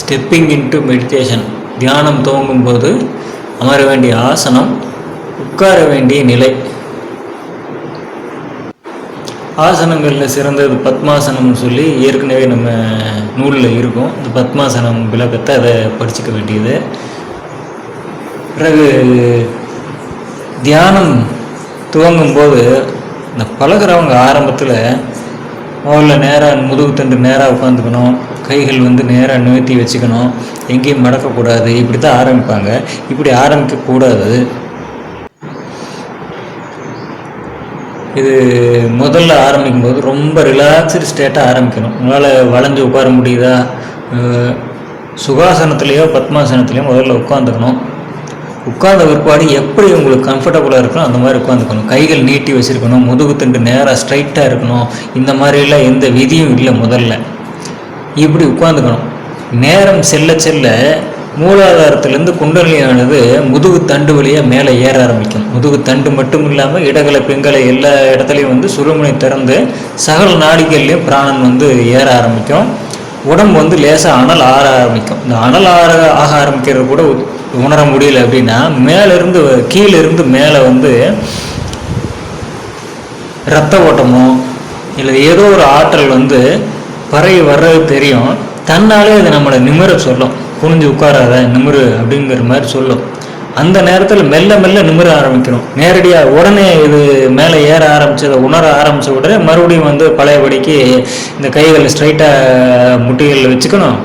Stepping into meditation தியானம் துவங்கும் போது அமர வேண்டிய ஆசனம் உட்கார வேண்டிய நிலை. ஆசனங்களில் சிறந்தது பத்மாசனம்னு சொல்லி ஏற்கனவே நம்ம நூலில் இருக்கும். இந்த பத்மாசனம் விளக்கத்தை அதை படிச்சுக்க வேண்டியது. பிறகு தியானம் துவங்கும் போது இந்த பழகுறவங்க ஆரம்பத்தில் முதல்ல நேராக முதுகு தண்டு நேராக உட்காந்துக்கணும். கைகள் வந்து நேராக நிறுத்தி வச்சுக்கணும். எங்கேயும் மடக்கக்கூடாது. இப்படி தான் ஆரம்பிப்பாங்க. இப்படி ஆரம்பிக்கக்கூடாது. இது முதல்ல ஆரம்பிக்கும் போது ரொம்ப ரிலாக்ஸ்டு ஸ்டேட்டாக ஆரம்பிக்கணும். உங்களால் வளைஞ்சு உட்கார முடியுதா? சுகாசனத்துலேயோ பத்மாசனத்துலேயோ முதல்ல உட்காந்துக்கணும். உட்கார்ந்த பிற்பாடு எப்படி உங்களுக்கு கம்ஃபர்டபுளாக இருக்கணும் அந்த மாதிரி உட்காந்துக்கணும் கைகள் நீட்டி வச்சுருக்கணும் முதுகு தண்டு நேராக ஸ்ட்ரைட்டாக இருக்கணும். இந்த மாதிரிலாம் எந்த விதியும் இல்லை முதல்ல. இப்படி உட்காந்துக்கணும் நேரம் செல்ல செல்ல மூலாதாரத்திலேருந்து குண்டலியானது முதுகு தண்டு வழியாக மேலே ஏற ஆரம்பிக்கும். முதுகு தண்டு மட்டும் இல்லாமல் இடகலை பெண்களை எல்லா இடத்துலையும் வந்து சுருமுனை திறந்து சகல நாடிகள்லேயும் பிராணன் வந்து ஏற ஆரம்பிக்கும். உடம்பு வந்து லேசாக அனல் ஆற ஆரம்பிக்கும். இந்த அனல் ஆற ஆக ஆரம்பிக்கிறது கூட உணர முடியல அப்படின்னா மேலேருந்து கீழேருந்து மேலே வந்து ரத்த ஓட்டமோ இல்லை ஏதோ ஒரு ஆற்றல் வந்து பறவை வர்றது தெரியும். தன்னாலே அது நம்மளை நிமிர சொல்லும். குனிஞ்சு உட்காராத நிமிரு அப்படிங்கிற மாதிரி சொல்லும். அந்த நேரத்தில் மெல்ல மெல்ல நிமிர ஆரம்பிக்கணும் நேரடியாக உடனே இது மேலே ஏற ஆரம்பிச்சதை உணர ஆரம்பித்த உடனே மறுபடியும் வந்து பழையபடிக்கு இந்த கைகளை ஸ்ட்ரைட்டாக முட்டிகளில் வச்சுக்கணும்.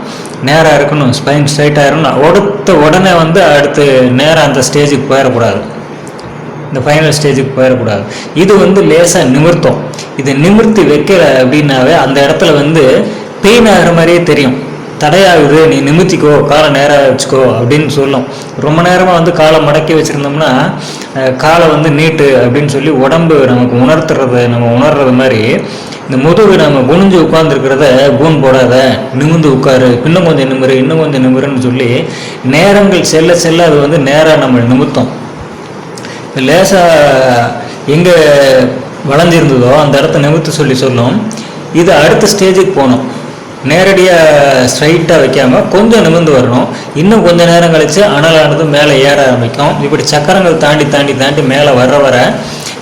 நேராக இருக்கணும் ஸ்பைன் ஸ்ட்ரைட்டாக இருக்கணும். அடுத்த உடனே வந்து அடுத்து நேராக அந்த ஸ்டேஜுக்கு போயிடக்கூடாது. இந்த ஃபைனல் ஸ்டேஜுக்கு போயிடக்கூடாது. இது வந்து லேசாக நிமிர்த்தம். இதை நிமிர்த்தி வைக்கிற அப்படின்னாவே அந்த இடத்துல வந்து பெயின் ஆகிற மாதிரியே தெரியும். தடையாகுது நீ நிமித்திக்கோ காலை நேராக வச்சுக்கோ அப்படின்னு சொல்லும். ரொம்ப நேரமாக வந்து காலை மடக்கி வச்சுருந்தோம்னா காலை வந்து நீட்டு அப்படின்னு சொல்லி உடம்பு நமக்கு உணர்த்துறத நம்ம உணர்றது மாதிரி இந்த முதுகு நம்ம குனிஞ்சு உட்காந்துருக்கிறத கூன் போடாத. நிமிந்து உட்காரு. இன்னும் கொஞ்சம் நிமிரு இன்னும் கொஞ்சம் நிமிருன்னு சொல்லி நேரங்கள் செல்ல செல்ல அது வந்து நேராக நம்ம நிமித்தம் லேசாக எங்கே வளைஞ்சிருந்ததோ அந்த இடத்த நிமித்து சொல்லி சொல்லும். இது அடுத்த ஸ்டேஜுக்கு போகணும். நேரடியாக ஸ்ட்ரைட்டாக வைக்காமல் கொஞ்சம் நிமிர்ந்து வரணும். இன்னும் கொஞ்சம் நேரம் கழித்து அனலானது மேலே ஏற ஆரம்பிக்கும். இப்படி சக்கரங்கள் தாண்டி தாண்டி தாண்டி மேலே வர வர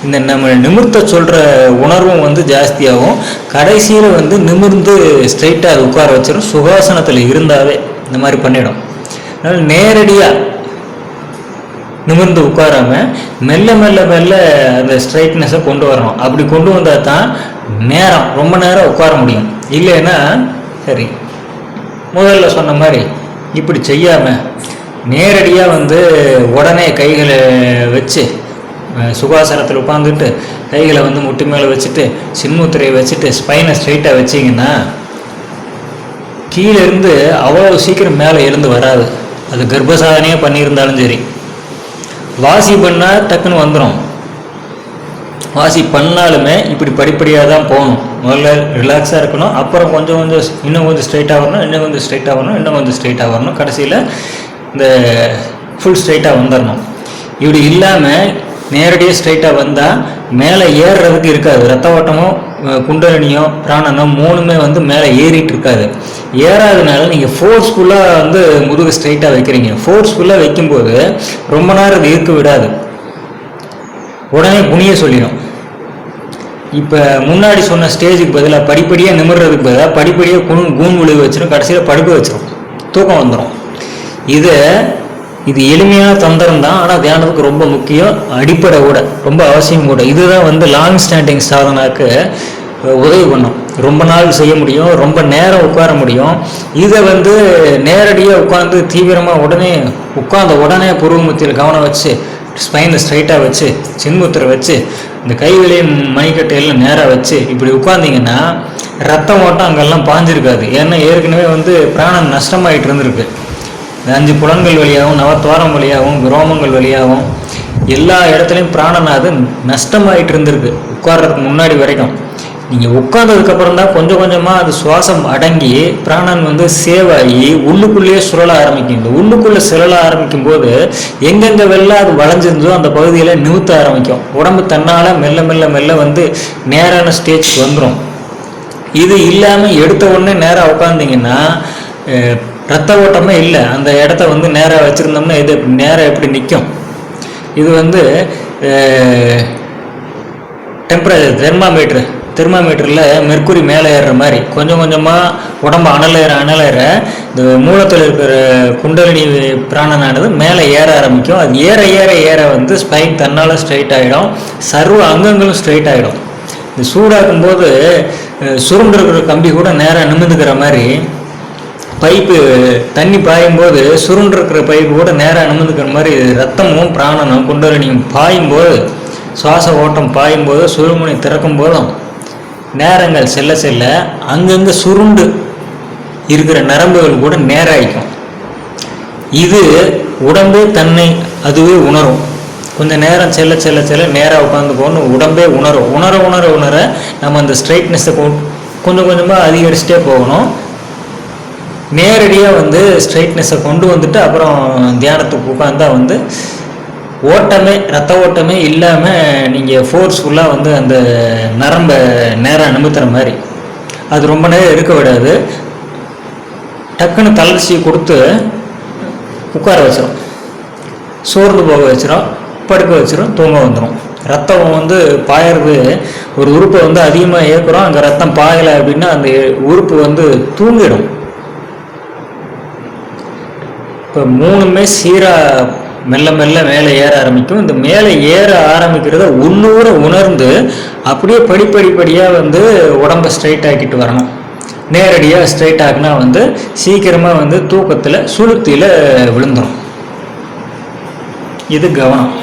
இந்த நம்ம நிமிர்த்த சொல்கிற உணர்வும் வந்து ஜாஸ்தியாகும். கடைசியில் வந்து நிமிர்ந்து ஸ்ட்ரைட்டாக அது உட்கார வச்சிடும் சுகாசனத்தில் இருந்தாவே இந்த மாதிரி பண்ணிடும். அதனால் நேரடியாக நிமிர்ந்து உட்காராம மெல்ல மெல்ல மெல்ல அந்த ஸ்ட்ரைட்னஸை கொண்டு வரணும். அப்படி கொண்டு வந்தால் தான் நேரம் ரொம்ப நேரம் உட்கார முடியும். இல்லைன்னா சரி முதல்ல சொன்ன மாதிரி இப்படி செய்யாமல் நேரடியாக வந்து உடனே கைகளை வச்சு சுகாசனத்தில் உட்காந்துட்டு கைகளை வந்து முட்டி மேலே வச்சுட்டு சின்முத்திரையை வச்சுட்டு ஸ்பைனை ஸ்ட்ரைட்டாக வச்சிங்கன்னா கீழே இருந்து அவ்வளோ சீக்கிரம் மேலே எழுந்து வராது. அது கர்ப்பசாதனையாக பண்ணியிருந்தாலும் சரி. வாசி பண்ணால் டக்குன்னு வந்துடும் வாசி பண்ணாலுமே இப்படி படிப்படியாக தான் போகணும். முதல்ல ரிலாக்ஸாக இருக்கணும். அப்புறம் கொஞ்சம் கொஞ்சம் இன்னும் கொஞ்சம் ஸ்ட்ரைட்டாக வரணும். இன்னும் கொஞ்சம் ஸ்ட்ரைட்டாக வரணும். இன்னும் கொஞ்சம் ஸ்ட்ரைட்டாக வரணும். கடைசியில் இந்த ஃபுல் ஸ்ட்ரைட்டாக வந்துடணும் இப்படி இல்லாமல் நேரடியாக ஸ்ட்ரைட்டாக வந்தால் மேலே ஏறுறதுக்கு இருக்காது. ரத்த ஓட்டமோ குண்டலினியோ பிராணனோ மூணுமே வந்து மேலே ஏறிட்டு இருக்காது. ஏறாதனால நீங்கள் ஃபோர்ஸ்ஃபுல்லாக வந்து முதுகு ஸ்ட்ரைட்டாக வைக்கிறீங்க. ஃபோர்ஸ்ஃபுல்லாக வைக்கும்போது ரொம்ப நேரம் அது இருக்க விடாது. உடனே குனிய சொல்லிடும். இப்போ முன்னாடி சொன்ன ஸ்டேஜுக்கு பதிலாக படிப்படியாக நிமிடுறதுக்கு பதிலாக படிப்படியாக குன் கூன் விழுக வச்சிடும் கடைசியில் படுக்க வச்சிடும் தூக்கம் வந்துடும் இதை இது எளிமையான தந்திரம் தான் ஆனால் தியானத்துக்கு ரொம்ப முக்கியம். அடிப்படை கூட ரொம்ப அவசியம் கூட இதுதான் வந்து லாங் ஸ்டாண்டிங் சாதனாக்கு உதவி பண்ணும். ரொம்ப நாள் செய்ய முடியும் ரொம்ப நேரம் உட்கார முடியும். இதை வந்து நேரடியாக உட்காந்து தீவிரமாக உடனே உட்காந்த உடனே புருவமுத்தியில் கவனம் வச்சு ஸ்பைனை ஸ்ட்ரைட்டாக வச்சு சின்முத்திரை வச்சு இந்த கைகளையும் மணிக்கட்டையெல்லாம் நேராக வச்சு இப்படி உட்காந்திங்கன்னா ரத்தம் ஓட்டம் அங்கெல்லாம் பாஞ்சிருக்காது. ஏன்னா ஏற்கனவே வந்து பிராணம் நஷ்டமாயிட்டு இருந்திருக்கு. இந்த அஞ்சு புலன்கள் வழியாகவும் நவத்வாரம் வழியாகவும் விரோமங்கள் வழியாகவும் எல்லா இடத்துலையும் பிராணநாது நஷ்டமாயிட்டு இருந்திருக்கு உட்கார்றதுக்கு முன்னாடி வரைக்கும். நீங்கள் உட்கார்ந்ததுக்கப்புறம் தான் கொஞ்சம் கொஞ்சமாக அது சுவாசம் அடங்கி பிராணன் வந்து சேவ் ஆகி உள்ளுக்குள்ளேயே சுழல ஆரம்பிக்கும். இந்த உள்ளுக்குள்ளே சுழல ஆரம்பிக்கும் போது எங்கெங்கே வெளில அது வளைஞ்சிருந்தோ அந்த பகுதியில் நிமித்த ஆரம்பிக்கும். உடம்பு தன்னால் மெல்ல மெல்ல மெல்ல வந்து நேரான ஸ்டேஜ்க்கு வந்துடும் இது இல்லாமல் எடுத்த உடனே நேராக உட்காந்திங்கன்னா ரத்த ஓட்டமே இல்லை. அந்த இடத்த வந்து நேராக வச்சுருந்தோம்னா இது நேராக எப்படி நிற்கும் இது வந்து டெம்பரேச்சர் தெர்மாமீட்ரு தெர்மாமீட்டரில் மெர்க்குரி மேலே ஏறுற மாதிரி. கொஞ்சம் கொஞ்சமாக உடம்பு அனலேற அனலேற இந்த மூலத்தில் இருக்கிற குண்டலினி பிராணனானது மேலே ஏற ஆரம்பிக்கும். அது ஏற ஏற ஏற வந்து ஸ்பைன் தன்னால் ஸ்ட்ரைட் ஆகிடும் சர்வ அங்கங்களும் ஸ்ட்ரைட் ஆகிடும் இந்த சூடாக்கும் போது சுருண்டு இருக்கிற கம்பி கூட நேராக நிமிந்துக்கிற மாதிரி பைப்பு தண்ணி பாயும் போது சுருண்டு இருக்கிற பைப்பு கூட நேராக நிமிந்துக்கிற மாதிரி ரத்தமும் பிராணனும் குண்டலினியும் பாயும் போது சுவாச ஓட்டம் பாயும் போது சுருமுனை திறக்கும் போதும் நேரங்கள் செல்ல செல்ல அங்கங்கே சுருண்டு இருக்கிற நரம்புகள் கூட நேராகிக்கும் இது உடம்பே தன்னை அதுவே உணரும். கொஞ்சம் நேரம் செல்ல செல்ல செல்ல நேராக உட்காந்து போகணும் உடம்பே உணரும். உணர உணர உணர நம்ம அந்த ஸ்ட்ரைட்னஸை கொஞ்சம் கொஞ்சமாக அதிகரிச்சுட்டே போகணும். நேரடியாக வந்து ஸ்ட்ரைட்னஸை கொண்டு வந்துட்டு அப்புறம் தியானத்துக்கு உட்காந்தா வந்து ஓட்டமே ரத்த ஓட்டமே இல்லாமல் நீங்கள் ஃபோர்ஸ்ஃபுல்லாக வந்து அந்த நரம்பை நேராக நிமித்துற மாதிரி. அது ரொம்ப நேரம் இருக்க விடாது. டக்குன்னு தளர்ச்சி கொடுத்து உட்கார வச்சிடும் சோர்ந்து போக வச்சிரும். படுக்க வச்சிடும் தூங்க வந்துடும் ரத்தம் வந்து பாயறது ஒரு உறுப்பை வந்து அதிகமாக ஏற்கிறோம் அங்கே ரத்தம் பாயலை அப்படின்னா அந்த உறுப்பு வந்து தூங்கிடும். இப்போ மூணுமே சீராக மெல்ல மெல்ல மேலே ஏற ஆரம்பிக்கும். இந்த மேலே ஏற ஆரம்பிக்கிறத உள்ளூர உணர்ந்து அப்படியே படிப்படிப்படியாக வந்து உடம்பை ஸ்ட்ரைட் ஆக்கிட்டு வரணும். நேரடியாக ஸ்ட்ரைட் ஆகினா வந்து சீக்கிரமாக வந்து தூக்கத்தில் சுளுத்தியில் விழுந்துடும் இது கவனம்.